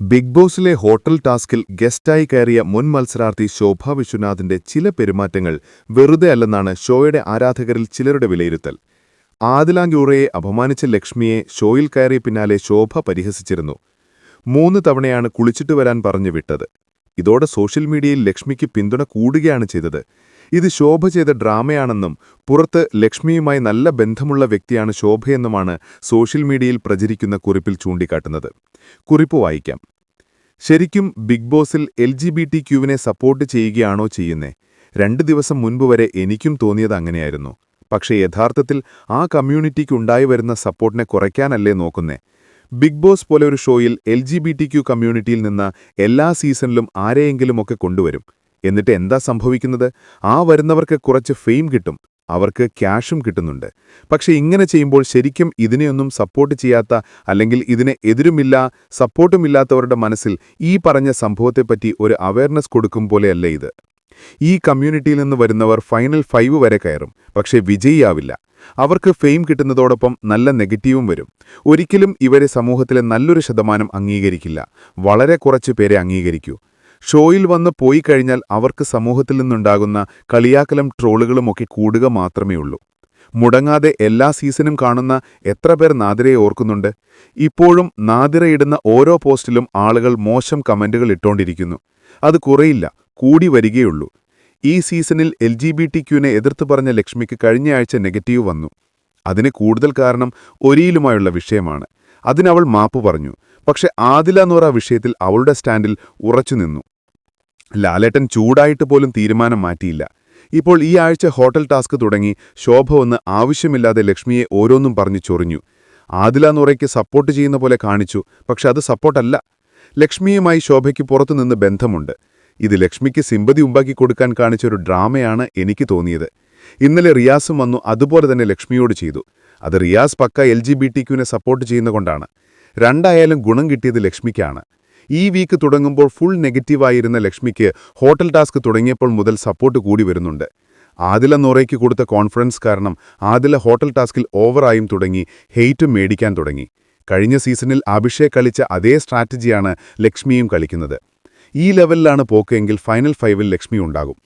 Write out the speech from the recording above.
Big ബോസിലെ hotel ടാസ്കിൽ ഗസ്റ്റായി കയറിയ മുൻ മത്സരാർത്ഥി ശോഭ വിശ്വനാഥിന്റെ ചില പെരുമാറ്റങ്ങൾ വെറുതെ അല്ലെന്നാണ് ഷോയുടെ ആരാധകരിൽ ചിലരുടെ വിലയിരുത്തൽ. ആദിലാങ്കൂറയെ അപമാനിച്ച ലക്ഷ്മിയെ ഷോയിൽ കയറിയ പിന്നാലെ ശോഭ പരിഹസിച്ചിരുന്നു. മൂന്ന് തവണയാണ് കുളിച്ചിട്ട് വരാൻ പറഞ്ഞു വിട്ടത്. ഇതോടെ സോഷ്യൽ മീഡിയയിൽ ലക്ഷ്മിക്ക് പിന്തുണ കൂടുകയാണ് ചെയ്തത്. ഇത് ശോഭ ചെയ്ത ഡ്രാമയാണെന്നും പുറത്ത് ലക്ഷ്മിയുമായി നല്ല ബന്ധമുള്ള വ്യക്തിയാണ് ശോഭയെന്നുമാണ് സോഷ്യൽ മീഡിയയിൽ പ്രചരിക്കുന്ന കുറിപ്പിൽ ചൂണ്ടിക്കാട്ടുന്നത്. കുറിപ്പ് വായിക്കാം. ശരിക്കും ബിഗ് ബോസിൽ എൽ ജി ബി ടി ക്യൂവിനെ സപ്പോർട്ട് ചെയ്യുകയാണോ ചെയ്യുന്നേ? രണ്ട് ദിവസം മുൻപ് വരെ എനിക്കും തോന്നിയത് അങ്ങനെയായിരുന്നു. പക്ഷേ യഥാർത്ഥത്തിൽ ആ കമ്മ്യൂണിറ്റിക്കുണ്ടായി വരുന്ന സപ്പോർട്ടിനെ കുറയ്ക്കാനല്ലേ നോക്കുന്നേ? ബിഗ് ബോസ് പോലെ ഒരു ഷോയിൽ L G B T Q കമ്മ്യൂണിറ്റിയിൽ നിന്ന് എല്ലാ സീസണിലും ആരെയെങ്കിലുമൊക്കെ കൊണ്ടുവരും. എന്നിട്ട് എന്താ സംഭവിക്കുന്നത്? ആ വരുന്നവർക്ക് കുറച്ച് ഫെയിം കിട്ടും. അവർക്ക് ക്യാഷും കിട്ടുന്നുണ്ട്. പക്ഷെ ഇങ്ങനെ ചെയ്യുമ്പോൾ ശരിക്കും ഇതിനെയൊന്നും സപ്പോർട്ട് ചെയ്യാത്ത അല്ലെങ്കിൽ ഇതിനെ എതിരുമില്ല സപ്പോർട്ടുമില്ലാത്തവരുടെ മനസ്സിൽ ഈ പറഞ്ഞ സംഭവത്തെപ്പറ്റി ഒരു അവയർനെസ് കൊടുക്കും പോലെയല്ല ഇത്. ഈ കമ്മ്യൂണിറ്റിയിൽ നിന്ന് വരുന്നവർ ഫൈനൽ ഫൈവ് വരെ കയറും. പക്ഷേ വിജയിയാവില്ല. അവർക്ക് ഫെയിം കിട്ടുന്നതോടൊപ്പം നല്ല നെഗറ്റീവും വരും. ഒരിക്കലും ഇവരെ സമൂഹത്തിലെ നല്ലൊരു ശതമാനം അംഗീകരിക്കില്ല. വളരെ കുറച്ച് പേരെ അംഗീകരിക്കൂ. ഷോയിൽ വന്ന് പോയി കഴിഞ്ഞാൽ അവർക്ക് സമൂഹത്തിൽ നിന്നുണ്ടാകുന്ന കളിയാക്കലും ട്രോളുകളുമൊക്കെ കൂടുക മാത്രമേ ഉള്ളൂ മുടങ്ങാതെ എല്ലാ സീസണും കാണുന്ന എത്ര പേർ നാദിരയെ ഓർക്കുന്നുണ്ട്? ഇപ്പോഴും നാദിരയിടുന്ന ഓരോ പോസ്റ്റിലും ആളുകൾ മോശം കമന്റുകൾ ഇട്ടോണ്ടിരിക്കുന്നു. അത് കുറയില്ല കൂടി വരികയുള്ളൂ. ഈ സീസണിൽ എൽ ജി ബി ടി ക്യൂവിനെ എതിർത്ത് പറഞ്ഞ ലക്ഷ്മിക്ക് കഴിഞ്ഞയാഴ്ച നെഗറ്റീവ് വന്നു. അതിന് കൂടുതൽ കാരണം ഒരിയിലുമായുള്ള വിഷയമാണ്. അതിനവൾ മാപ്പ് പറഞ്ഞു. പക്ഷെ ആദില നോറ വിഷയത്തിൽ അവളുടെ സ്റ്റാൻഡിൽ ഉറച്ചുനിന്നു ലാലേട്ടൻ ചൂടായിട്ട് പോലും തീരുമാനം മാറ്റിയില്ല. ഇപ്പോൾ ഈ ആഴ്ച ഹോട്ടൽ ടാസ്ക് തുടങ്ങി ശോഭ ഒന്ന് ആവശ്യമില്ലാതെ ലക്ഷ്മിയെ ഓരോന്നും പറഞ്ഞു ചൊറിഞ്ഞു. ആദില നോറയ്ക്ക് സപ്പോർട്ട് ചെയ്യുന്ന പോലെ കാണിച്ചു. പക്ഷെ അത് സപ്പോർട്ടല്ല ലക്ഷ്മിയുമായി ശോഭയ്ക്ക് പുറത്തുനിന്ന് ബന്ധമുണ്ട്. ഇത് ലക്ഷ്മിക്ക് സിമ്പതി ഉണ്ടാക്കി കൊടുക്കാൻ കാണിച്ചൊരു ഡ്രാമയാണ് എനിക്ക് തോന്നിയത്. ഇന്നലെ റിയാസും വന്നു അതുപോലെ തന്നെ ലക്ഷ്മിയോട് ചെയ്തു. അത് റിയാസ് പക്ക എൽ ജി ബി ടി ക്യുവിനെ സപ്പോർട്ട് ചെയ്യുന്നതുകൊണ്ടാണ് രണ്ടായാലും ഗുണം കിട്ടിയത് ലക്ഷ്മിക്കാണ്. ഈ വീക്ക് തുടങ്ങുമ്പോൾ ഫുൾ നെഗറ്റീവായിരുന്ന ലക്ഷ്മിക്ക് ഹോട്ടൽ ടാസ്ക് തുടങ്ങിയപ്പോൾ മുതൽ സപ്പോർട്ട് കൂടി വരുന്നുണ്ട്. ആദില നോറയ്ക്ക് കൊടുത്ത കോൺഫിഡൻസ് കാരണം ആദില ഹോട്ടൽ ടാസ്കിൽ ഓവറായും തുടങ്ങി ഹെയ്റ്റും മേടിക്കാൻ തുടങ്ങി. കഴിഞ്ഞ സീസണിൽ അഭിഷേക് കളിച്ച അതേ സ്ട്രാറ്റജിയാണ് ലക്ഷ്മിയും കളിക്കുന്നത്. ഈ ലെവലിലാണ് പോക്കെങ്കിൽ ഫൈനൽ ഫൈവിൽ ലക്ഷ്മി ഉണ്ടാകും.